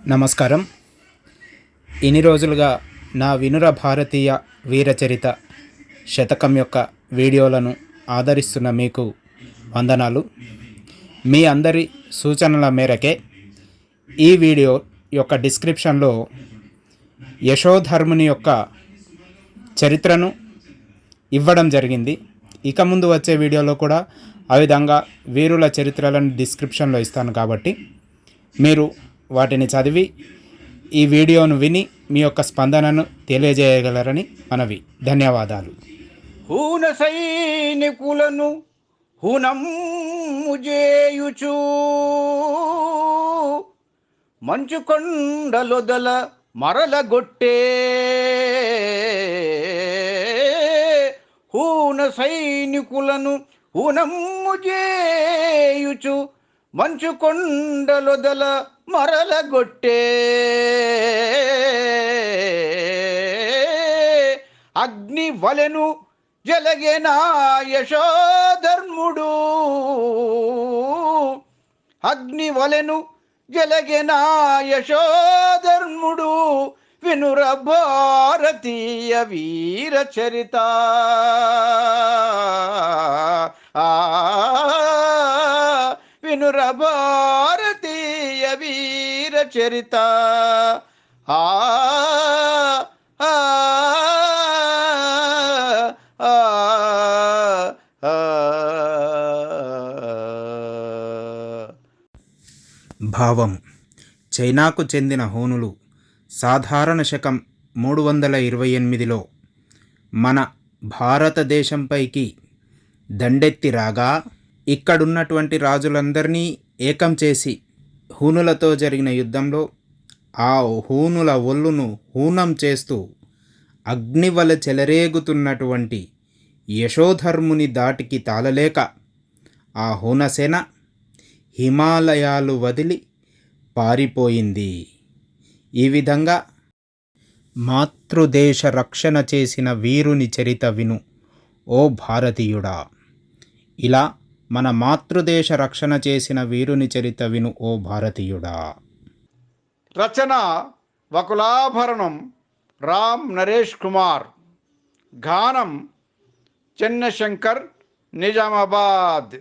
నమస్కారం. ఇన్ని రోజులుగా నా వినుర భారతీయ వీరచరిత శతకం యొక్క వీడియోలను ఆదరిస్తున్న మీకు వందనాలు. మీ అందరి సూచనల మేరకే ఈ వీడియో యొక్క డిస్క్రిప్షన్లో యశోధర్ముని యొక్క చరిత్రను ఇవ్వడం జరిగింది. ఇక ముందు వచ్చే వీడియోలో కూడా ఆ విధంగా వీరుల చరిత్రలను డిస్క్రిప్షన్లో ఇస్తాను కాబట్టి మీరు వాటిని చదివి ఈ వీడియోను విని మీ యొక్క స్పందనను తెలియజేయగలరని మనవి. ధన్యవాదాలు. హూన సైనికులను హునమ్ము మంచు కొండలొదల మరలగొట్టే. హూన సైనికులను హునమ్ము చేయుచు మంచు కొండలొదల మరలగొట్టే. అగ్ని వలెను జలగెనా యశోధర్ముడు. అగ్ని వలెను జలగెనా యశోధర్ముడు. వినుర భారతీయ వీర చరిత ఆ, వినుర భారతీయ వీర చరిత ఆ ఆ, ఆ. భావం చైనాకు చెందిన హోనులు సాధారణ శకం మూడు వందల ఇరవై ఎనిమిదిలో మన భారతదేశంపైకి దండెత్తి రాగా ఇక్కడున్నటువంటి రాజులందరినీ ఏకం చేసి హూనులతో జరిగిన యుద్ధంలో ఆ హూనుల ఒళ్ళును హూనం చేస్తూ అగ్నివల చెలరేగుతున్నటువంటి యశోధర్ముని దాటికి తాళలేక ఆ హూనసేన హిమాలయాలు వదిలి పారిపోయింది. ఈ విధంగా మాతృదేశ రక్షణ చేసిన వీరుని చరిత విను ఓ భారతీయుడా! ఇలా మన మాతృదేశ రక్షణ చేసిన వీరుని చరిత విను ఓ భారతీయుడా. రచన వకులాభరణం రామ్ నరేష్ కుమార్. గానం చెన్నశంకర్ నిజామాబాద్.